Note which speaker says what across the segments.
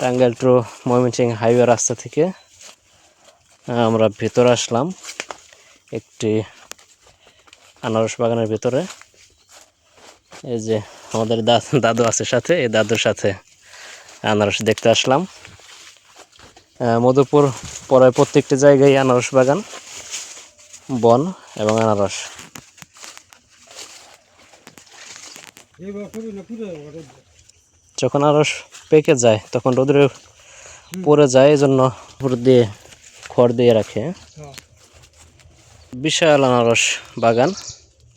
Speaker 1: Tangail two Mymensingh highway রাস্তা থেকে আমরা ভেতরে আসলাম একটি আনারস বাগানের ভেতরে। এই যে আমাদের দাদু আছে সাথে, এই দাদুর সাথে আনারস দেখতে আসলাম। মধুপুর পরে প্রত্যেকটি জায়গায় আনারস বাগান, বন এবং আনারস। যখন আনারস পেকে যায় তখন রোদে পড়ে যায় এই জন্য উপর দিয়ে খড় দিয়ে রাখে। বিশাল আনারস বাগান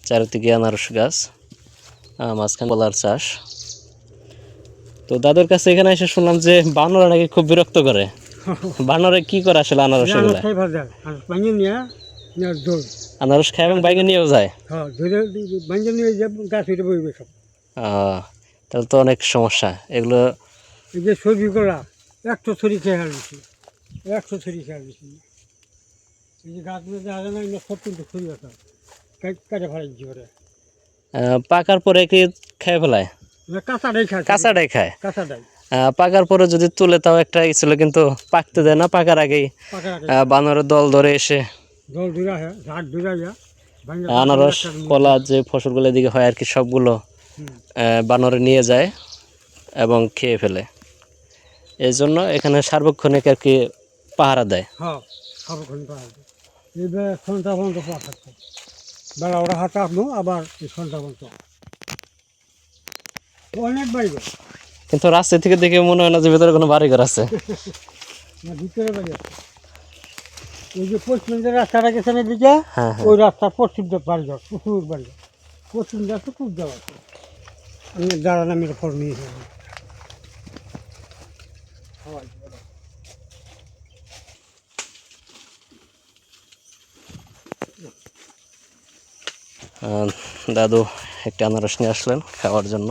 Speaker 1: চারিদিকে আনারস গাছ মাঝখানে কলার চাষ। তো দাদুর কাছে এখানে এসে শুনলাম যে বানরা নাকি খুব বিরক্ত করে। বানরে কি করে আসলে আনারস আনারস খায় এবং বাইকে নিয়েও যায়?
Speaker 2: হ্যাঁ
Speaker 1: তাহলে তো অনেক সমস্যা। এগুলো
Speaker 2: এই যে সবজিগুলা একশো ছড়ি খেয়ে হারিয়েছি একশো ছড়ি খেয়ে হারিয়েছি এই যে গাছগুলো দেখা যায় না এগুলো সব কিন্তু ছড়ি আছে কাটে ফেলাইছি ওরে
Speaker 1: পাকার পরে কি খেয়ে ফেলায়?
Speaker 2: কাঁচাটাই খায়।
Speaker 1: কাঁচাটাই খায়?
Speaker 2: কাঁচাটাই।
Speaker 1: পাকার পরে যদি তুলে তাও একটা ছিল কিন্তু পাকতে দেয় না পাকার আগেই বানরের দল ধরে এসে
Speaker 2: জল ধরে ঝাড় ধরে
Speaker 1: আনারস কলা যে ফসলগুলো এদিকে হয় আর কি সবগুলো বানরে নিয়ে যায় এবং খেয়ে ফেলে। এই জন্য এখানে সার্বক্ষণিক আর কি পাহারা দেয়।
Speaker 2: হ্যাঁ সন্ধ্যা পর্যন্ত থাকতো বেলা ওরা হাতে আবার সন্ধ্যা পর্যন্ত। অনেক বাড়ি
Speaker 1: কিন্তু রাস্তা থেকে দেখে মনে হয় না যে ভেতরে কোনো বাড়িঘর আছে।
Speaker 2: না ভিতরে বাড়ি আছে। এই যে পশ্চিম যে রাস্তাটা গেছে না দিকে
Speaker 1: হ্যাঁ হ্যাঁ।
Speaker 2: ওই রাস্তার পশ্চিম বাড়ি ঘর প্রচুর বাড়ি ঘর। পশ্চিম দিকে খুব যাওয়া আছে। আমি দাঁড়ান আমি ফল নিয়ে
Speaker 1: দাদু একটা আনারস নিয়ে আসলেন খাওয়ার জন্য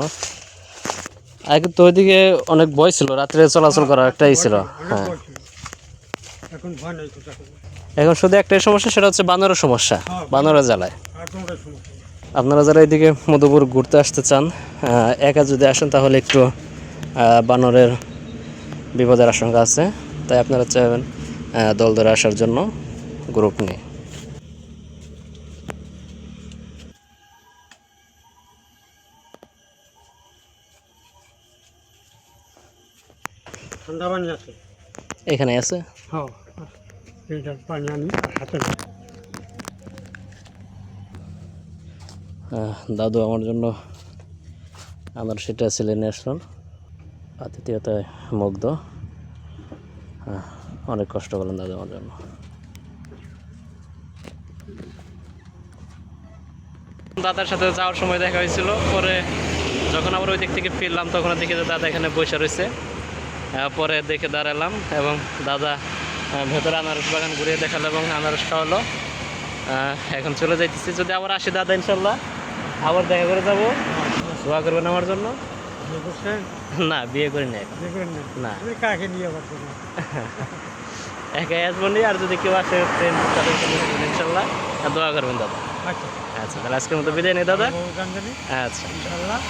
Speaker 1: আগে তো ওইদিকে অনেক ভয় ছিল, রাত্রে চলাচল করার একটাই ছিল হ্যাঁ।
Speaker 2: এখন
Speaker 1: শুধু একটাই সমস্যা, সেটা হচ্ছে বানরের সমস্যা, বানরের জ্বালায়। আপনারা যারা এদিকে মধুপুর ঘুরতে আসতে চান একা যদি আসেন তাহলে একটু বানরের বিপদের আশঙ্কা আছে তাই আপনারা চাইবেন দল ধরে আসার জন্য গ্রুপ নিয়ে।
Speaker 2: ঠান্ডা পানি আছে?
Speaker 1: এখানে আছে?
Speaker 2: হ্যাঁ। এইটার পানি আমি হাতে
Speaker 1: দাদু আমার জন্য আমার সেটা ছেলে নিয়ে আসলেন। আতিথিয়তায় মুগ্ধ। আহ, অনেক কষ্ট করলেন দাদা আমার জন্য। দাদার সাথে যাওয়ার সময় দেখা হয়েছিল। পরে যখন আবার ওই দিক থেকে ফিরলাম তখন দেখি যে দাদা এখানে বসে রয়েছে। পরে দেখে দাঁড়ালাম এবং দাদা ভেতরে আনারস বাগান ঘুরিয়ে দেখাল এবং আনারস খাওয়ালো। এখন চলে যাইতেছি। যদি আবার আসি দাদা ইনশাল্লাহ। আবার দেখা করে যাব। দোয়া করবেন আমার জন্য? না বিয়ে করি না এখন।
Speaker 2: না? কাকে নিয়ে আবার?
Speaker 1: একাই আসব নি আর যদি কেউ আসে ফ্রেন্ড তাদের ইনশাল্লাহ। আর দোয়া করবেন দাদা।
Speaker 2: আচ্ছা।
Speaker 1: আচ্ছা তাহলে আজকের মতো বিদায় নেই দাদা। আচ্ছা।
Speaker 2: ইনশাল্লাহ।